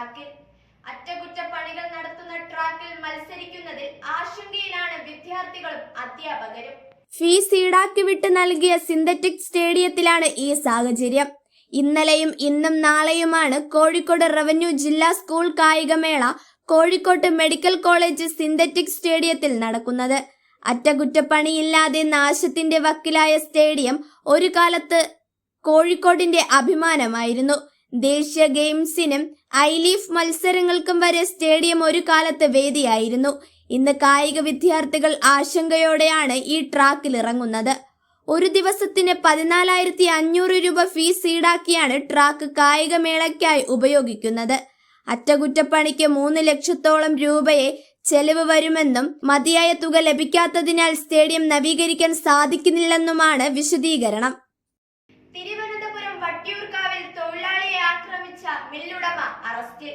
ട്രാക്കിൽ. അറ്റകുറ്റപ്പണികൾ നടത്തുന്ന ട്രാക്കിൽ മത്സരിക്കുന്നതിൽ ആശങ്കയിലാണ് വിദ്യാർത്ഥികളും അധ്യാപകരും. ഫീസ് ഈടാക്കി വിട്ട് നൽകിയ സിന്തറ്റിക് സ്റ്റേഡിയത്തിലാണ് ഈ സാഹചര്യം. ഇന്നലെയും ഇന്നും നാളെയുമാണ് കോഴിക്കോട് റവന്യൂ ജില്ലാ സ്കൂൾ കായികമേള കോഴിക്കോട്ട് മെഡിക്കൽ കോളേജ് സിന്തറ്റിക് സ്റ്റേഡിയത്തിൽ നടക്കുന്നത്. അറ്റകുറ്റപ്പണിയില്ലാതെ നാശത്തിന്റെ വക്കിലായ സ്റ്റേഡിയം ഒരു കാലത്ത് കോഴിക്കോടിന്റെ അഭിമാനമായിരുന്നു. ദേശീയ ഗെയിംസിനും ഐ ലീഫ് മത്സരങ്ങൾക്കും വരെ സ്റ്റേഡിയം ഒരു കാലത്ത് വേദിയായിരുന്നു. ഇന്ന് കായിക വിദ്യാർത്ഥികൾ ആശങ്കയോടെയാണ് ഈ ട്രാക്കിൽ ഇറങ്ങുന്നത്. ഒരു ദിവസത്തിന് പതിനാലായിരത്തി അഞ്ഞൂറ് രൂപ ഫീസ് ഈടാക്കിയാണ് ട്രാക്ക് കായികമേളയ്ക്കായി ഉപയോഗിക്കുന്നത്. അറ്റകുറ്റപ്പണിക്ക് മൂന്ന് ലക്ഷത്തോളം രൂപയെ ചെലവ് വരുമെന്നും മതിയായ തുക ലഭിക്കാത്തതിനാൽ സ്റ്റേഡിയം നവീകരിക്കാൻ സാധിക്കുന്നില്ലെന്നുമാണ് വിശദീകരണം. മില്ലുടമ അറസ്റ്റിൽ.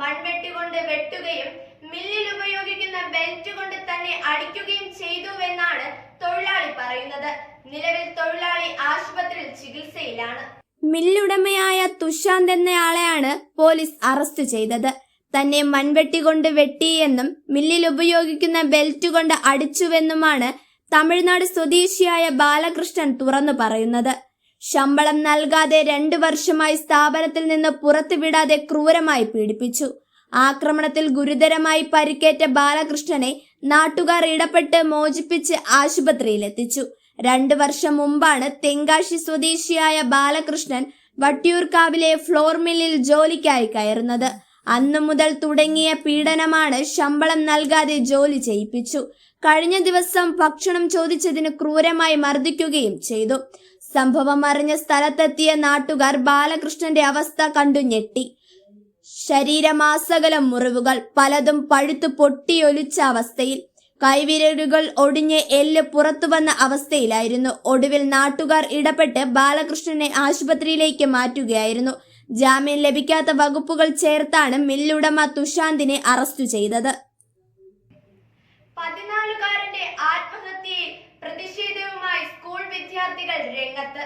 മൺവെട്ടി കൊണ്ട് വെട്ടുകയും മില്ലിൽ ഉപയോഗിക്കുന്ന ബെൽറ്റ് കൊണ്ട് തന്നെ അടിക്കുകയും ചെയ്തുവെന്നാണ് തൊഴിലാളി പറയുന്നത്. നിലവിൽ തൊഴിലാളി ആശുപത്രിയിൽ ചികിത്സയിലാണ്. മില്ലുടമയായ തുഷാന്ത് എന്നയാളെയാണ് പോലീസ് അറസ്റ്റ് ചെയ്തത്. തന്നെ മൺവെട്ടി കൊണ്ട് വെട്ടിയെന്നും മില്ലിൽ ഉപയോഗിക്കുന്ന ബെൽറ്റ് കൊണ്ട് അടിച്ചുവെന്നുമാണ് തമിഴ്നാട് സ്വദേശിയായ ബാലകൃഷ്ണൻ തുറന്നു പറയുന്നത്. ശമ്പളം നൽകാതെ രണ്ടു വർഷമായി സ്ഥാപനത്തിൽ നിന്ന് പുറത്തുവിടാതെ ക്രൂരമായി പീഡിപ്പിച്ചു. ആക്രമണത്തിൽ ഗുരുതരമായി പരിക്കേറ്റ ബാലകൃഷ്ണനെ നാട്ടുകാർ ഇടപെട്ട് മോചിപ്പിച്ച് ആശുപത്രിയിലെത്തിച്ചു. രണ്ടു വർഷം മുമ്പാണ് തെങ്കാശി സ്വദേശിയായ ബാലകൃഷ്ണൻ വട്ടിയൂർക്കാവിലെ ഫ്ലോർ മില്ലിൽ ജോലിക്കായി കയറുന്നത്. അന്നു മുതൽ തുടങ്ങിയ പീഡനമാണ് ശമ്പളം നൽകാതെ ജോലി ചെയ്യിപ്പിച്ചു. കഴിഞ്ഞ ദിവസം ഭക്ഷണം ചോദിച്ചതിന് ക്രൂരമായി മർദ്ദിക്കുകയും ചെയ്തു. സംഭവം അറിഞ്ഞ സ്ഥലത്തെത്തിയ നാട്ടുകാർ ബാലകൃഷ്ണന്റെ അവസ്ഥ കണ്ടു ഞെട്ടി. ശരീരമാസകലം മുറിവുകൾ പലതും പഴുത്തു പൊട്ടിയൊലിച്ച അവസ്ഥയിൽ കൈവിരലുകൾ ഒടിഞ്ഞ് എല്ല് പുറത്തു വന്ന അവസ്ഥയിലായിരുന്നു. ഒടുവിൽ നാട്ടുകാർ ഇടപെട്ട് ബാലകൃഷ്ണനെ ആശുപത്രിയിലേക്ക് മാറ്റുകയായിരുന്നു. ജാമ്യം ലഭിക്കാത്ത വകുപ്പുകൾ ചേർത്താണ് മില്ലുടമ തുഷാന്തിനെ അറസ്റ്റ് ചെയ്തത്. പതിനാലുകാരന്റെ ആത്മഹത്യയിൽ പ്രതിഷേധവുമായി സ്കൂൾ രംഗത്ത്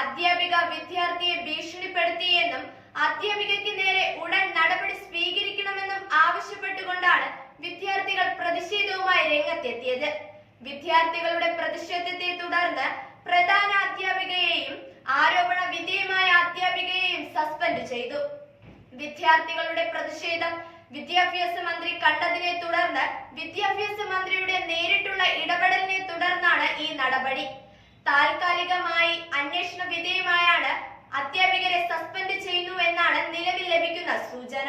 അധ്യാപിക വിദ്യാർത്ഥിയെ ഭീഷണിപ്പെടുത്തിയെന്നും അധ്യാപികയ്ക്ക് നേരെ ഉടൻ നടപടി സ്വീകരിക്കണമെന്നും ആവശ്യപ്പെട്ടുകൊണ്ടാണ് വിദ്യാർത്ഥികൾ പ്രതിഷേധവുമായി രംഗത്തെത്തിയത്. വിദ്യാർത്ഥികളുടെ പ്രതിഷേധത്തെ തുടർന്ന് പ്രധാന അധ്യാപികയെയും ആരോപണ വിധേയമായ അധ്യാപികയെയും സസ്പെൻഡ് ചെയ്തു. വിദ്യാർത്ഥികളുടെ പ്രതിഷേധം വിദ്യാഭ്യാസ മന്ത്രി കണ്ടതിനെ തുടർന്ന് വിദ്യാഭ്യാസ മന്ത്രിയുടെ നേരിട്ടുള്ള ഇടപെടലിനെ തുടർന്നാണ് ഈ നടപടി. താൽക്കാലികമായി അന്വേഷണ വിധേയമായാണ് അധ്യാപികരെ സസ്പെൻഡ് ചെയ്യുന്നു എന്നാണ് നിലവിൽ ലഭിക്കുന്ന സൂചന.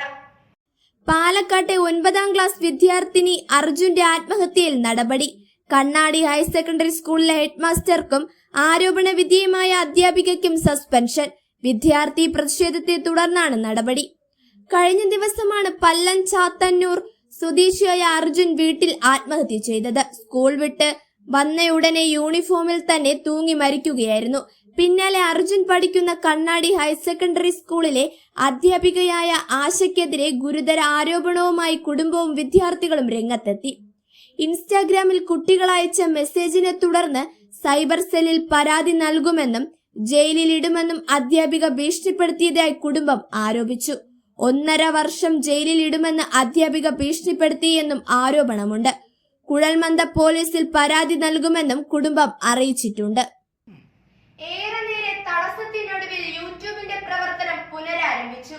പാലക്കാട്ടെ ഒൻപതാം ക്ലാസ് വിദ്യാർത്ഥിനി അർജുന്റെ ആത്മഹത്യയിൽ നടപടി. കണ്ണാടി ഹയർ സെക്കൻഡറി സ്കൂളിലെ ഹെഡ്മാസ്റ്റർക്കും ആരോപണ വിധേയമായ അധ്യാപികയ്ക്കും സസ്പെൻഷൻ വിദ്യാർത്ഥി പ്രതിഷേധത്തെ തുടർന്നാണ് നടപടി. കഴിഞ്ഞ ദിവസമാണ് പല്ലൻ ചാത്തന്നൂർ സ്വദേശിയായ അർജുൻ വീട്ടിൽ ആത്മഹത്യ ചെയ്തത്. സ്കൂൾ വിട്ട് വന്നയുടനെ യൂണിഫോമിൽ തന്നെ തൂങ്ങി മരിക്കുകയായിരുന്നു. പിന്നാലെ അർജുൻ പഠിക്കുന്ന കണ്ണാടി ഹയർ സെക്കൻഡറി സ്കൂളിലെ അധ്യാപികയായ ആശയ്ക്കെതിരെ ഗുരുതര ആരോപണവുമായി കുടുംബവും വിദ്യാർത്ഥികളും രംഗത്തെത്തി. ഇൻസ്റ്റാഗ്രാമിൽ കുട്ടികൾ അയച്ച മെസ്സേജിനെ തുടർന്ന് സൈബർ സെല്ലിൽ പരാതി നൽകുമെന്നും ജയിലിൽ ഇടുമെന്നും അധ്യാപിക ഭീഷണിപ്പെടുത്തിയതായി കുടുംബം ആരോപിച്ചു. ഒന്നര വർഷം ജയിലിൽ ഇടുമെന്ന് അധ്യാപിക ഭീഷണിപ്പെടുത്തിയെന്നും ആരോപണമുണ്ട്. കുഴൽമന്ദ പോലീസിൽ പരാതി നൽകുമെന്നും കുടുംബം അറിയിച്ചിട്ടുണ്ട്. യൂട്യൂബിന്റെ പുനരാരംഭിച്ചു.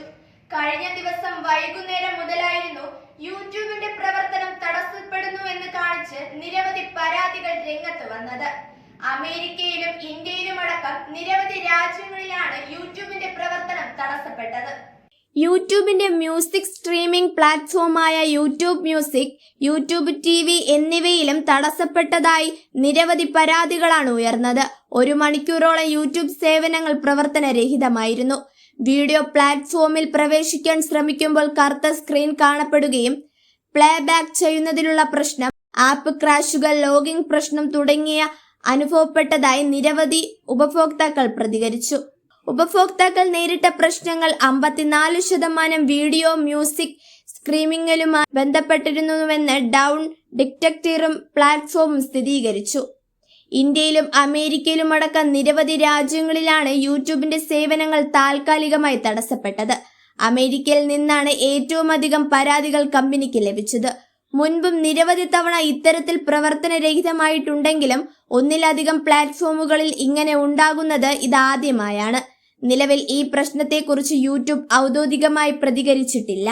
കഴിഞ്ഞ ദിവസം വൈകുന്നേരം മുതലായിരുന്നു യൂട്യൂബിന്റെ പ്രവർത്തനം തടസ്സപ്പെടുന്നു എന്ന് കാണിച്ച് നിരവധി പരാതികൾ രംഗത്ത് വന്നത്. അമേരിക്കയിലും ഇന്ത്യയിലും അടക്കം നിരവധി രാജ്യങ്ങളിലാണ് യൂട്യൂബിന്റെ പ്രവർത്തനം തടസ്സപ്പെട്ടത്. യൂട്യൂബിന്റെ music streaming പ്ലാറ്റ്ഫോമായ YouTube music YouTube T V എന്നിവയിലും തടസ്സപ്പെട്ടതായി നിരവധി പരാതികളാണ് ഉയർന്നത്. ഒരു മണിക്കൂറോളം യൂട്യൂബ് സേവനങ്ങൾ പ്രവർത്തനരഹിതമായിരുന്നു. വീഡിയോ പ്ലാറ്റ്ഫോമിൽ പ്രവേശിക്കാൻ ശ്രമിക്കുമ്പോൾ കറുത്ത സ്ക്രീൻ കാണപ്പെടുകയും പ്ലേ ബാക്ക് ചെയ്യുന്നതിലുള്ള പ്രശ്നം ആപ്പ് ക്രാഷുകൾ ലോഗിംഗ് പ്രശ്നം തുടങ്ങിയ അനുഭവപ്പെട്ടതായി നിരവധി ഉപഭോക്താക്കൾ പ്രതികരിച്ചു. ഉപഭോക്താക്കൾ നേരിട്ട പ്രശ്നങ്ങൾ അമ്പത്തിനാല് ശതമാനം വീഡിയോ മ്യൂസിക് സ്ട്രീമിംഗിലുമായി ബന്ധപ്പെട്ടിരുന്നുവെന്ന് ഡൗൺ ഡിറ്റക്ടറും പ്ലാറ്റ്ഫോമും സ്ഥിരീകരിച്ചു. ഇന്ത്യയിലും അമേരിക്കയിലും അടക്കം നിരവധി രാജ്യങ്ങളിലാണ് യൂട്യൂബിന്റെ സേവനങ്ങൾ താൽക്കാലികമായി തടസ്സപ്പെട്ടത്. അമേരിക്കയിൽ നിന്നാണ് ഏറ്റവും അധികം പരാതികൾ കമ്പനിക്ക് ലഭിച്ചത്. മുൻപും നിരവധി തവണ ഇത്തരത്തിൽ പ്രവർത്തനരഹിതമായിട്ടുണ്ടെങ്കിലും ഒന്നിലധികം പ്ലാറ്റ്ഫോമുകളിൽ ഇങ്ങനെ ഉണ്ടാകുന്നത് ഇതാദ്യമായാണ്. നിലവിൽ ഈ പ്രശ്നത്തെക്കുറിച്ച് യൂട്യൂബ് ഔദ്യോഗികമായി പ്രതികരിച്ചിട്ടില്ല.